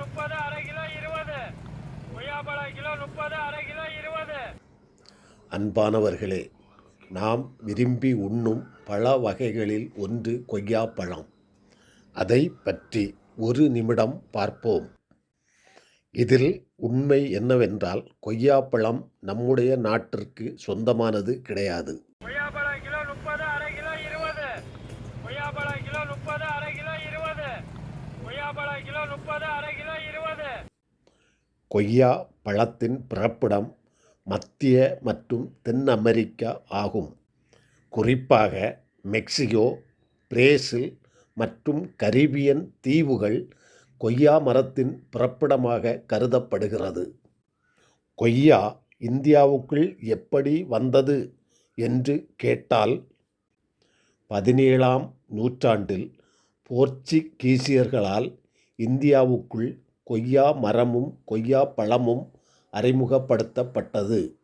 முப்பது அரை கிலோ இருபது. கொய்யாப்பழம் கிலோ முப்பது அரை கிலோ இருபது. அன்பானவர்களே நாம் விரும்பி உண்ணும் பழ வகைகளில் ஒன்று கொய்யாப்பழம். அதை பற்றி ஒரு நிமிடம் பார்ப்போம். இதில் உண்மை என்னவென்றால் கொய்யாப்பழம் நம்முடைய நாட்டிற்கு சொந்தமானது கிடையாது. கொய்யாப்பழம் கிலோ முப்பது அரை கிலோ கொய்யா பழத்தின் பிறப்பிடம் மத்திய மற்றும் தென் அமெரிக்கா ஆகும். குறிப்பாக மெக்சிகோ பிரேசில் மற்றும் கரிபியன் தீவுகள் கொய்யா மரத்தின் பிறப்பிடமாக கருதப்படுகிறது. கொய்யா இந்தியாவுக்குள் எப்படி வந்தது என்று கேட்டால் பதினேழாம் நூற்றாண்டில் போர்ச்சுகீசியர்களால் இந்தியாவுக்குள் கொய்யா மரமும் கொய்யா பழமும் அறிமுகப்படுத்தப்பட்டது.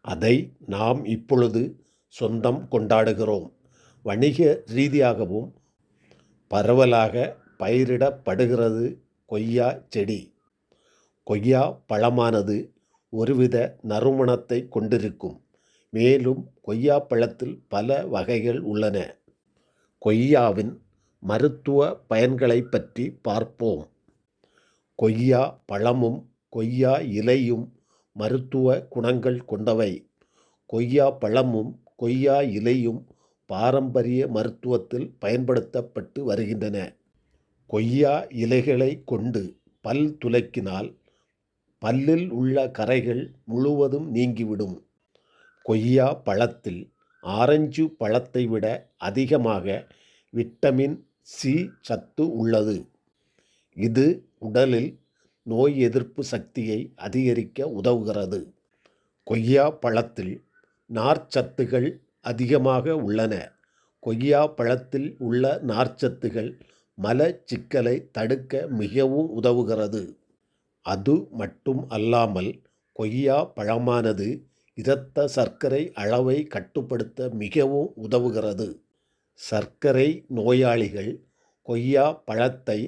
அதை நாம் இப்பொழுது சொந்தம் கொண்டாடுகிறோம். வணிக ரீதியாகவும் பரவலாக பயிரிடப்படுகிறது கொய்யா செடி. கொய்யா பழமானது ஒருவித நறுமணத்தை கொண்டிருக்கும். மேலும் கொய்யா பழத்தில் பல வகைகள் உள்ளன. கொய்யாவின் மருத்துவ பயன்களை பற்றி பார்ப்போம். கொய்யா பழமும் கொய்யா இலையும் மருத்துவ குணங்கள் கொண்டவை. கொய்யா பழமும் கொய்யா இலையும் பாரம்பரிய மருத்துவத்தில் பயன்படுத்தப்பட்டு வருகின்றன. கொய்யா இலைகளை கொண்டு பல் துலக்கினால் பல்லில் உள்ள கரைகள் முழுவதும் நீங்கிவிடும். கொய்யா பழத்தில் ஆரஞ்சு பழத்தை விட அதிகமாக விட்டமின் சி சத்து உள்ளது. இது உடலில் நோய் எதிர்ப்பு சக்தியை அதிகரிக்க உதவுகிறது. கொய்யா பழத்தில் நார்ச்சத்துகள் அதிகமாக உள்ளன. கொய்யா பழத்தில் உள்ள நார்ச்சத்துகள் மலச்சிக்கலை தடுக்க மிகவும் உதவுகிறது. அது மட்டும் அல்லாமல் கொய்யா பழமானது இரத்த சர்க்கரை அளவை கட்டுப்படுத்த மிகவும் உதவுகிறது. சர்க்கரை நோயாளிகள் கொய்யா பழத்தை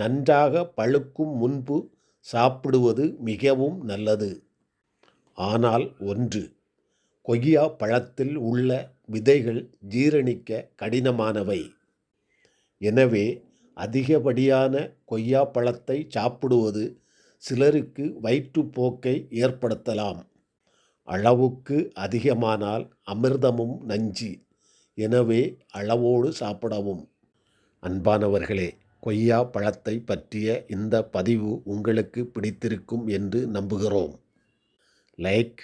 நன்றாக பழுக்கும் முன்பு சாப்பிடுவது மிகவும் நல்லது. ஆனால் ஒன்று கொய்யா பழத்தில் உள்ள விதைகள் ஜீரணிக்க கடினமானவை. எனவே அதிகப்படியான கொய்யா பழத்தை சாப்பிடுவது சிலருக்கு வயிற்றுப்போக்கை ஏற்படுத்தலாம். அளவுக்கு அதிகமானால் அமிர்தமும் நஞ்சு. எனவே அளவோடு சாப்பிடவும். அன்பானவர்களே கொய்யா பழத்தை பற்றிய இந்த பதிவு உங்களுக்கு பிடித்திருக்கும் என்று நம்புகிறோம். லைக்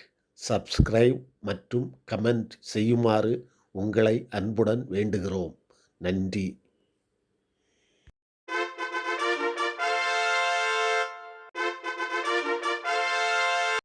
சப்ஸ்கிரைப் மற்றும் கமெண்ட் செய்யுமாறு உங்களை அன்புடன் வேண்டுகிறோம். நன்றி.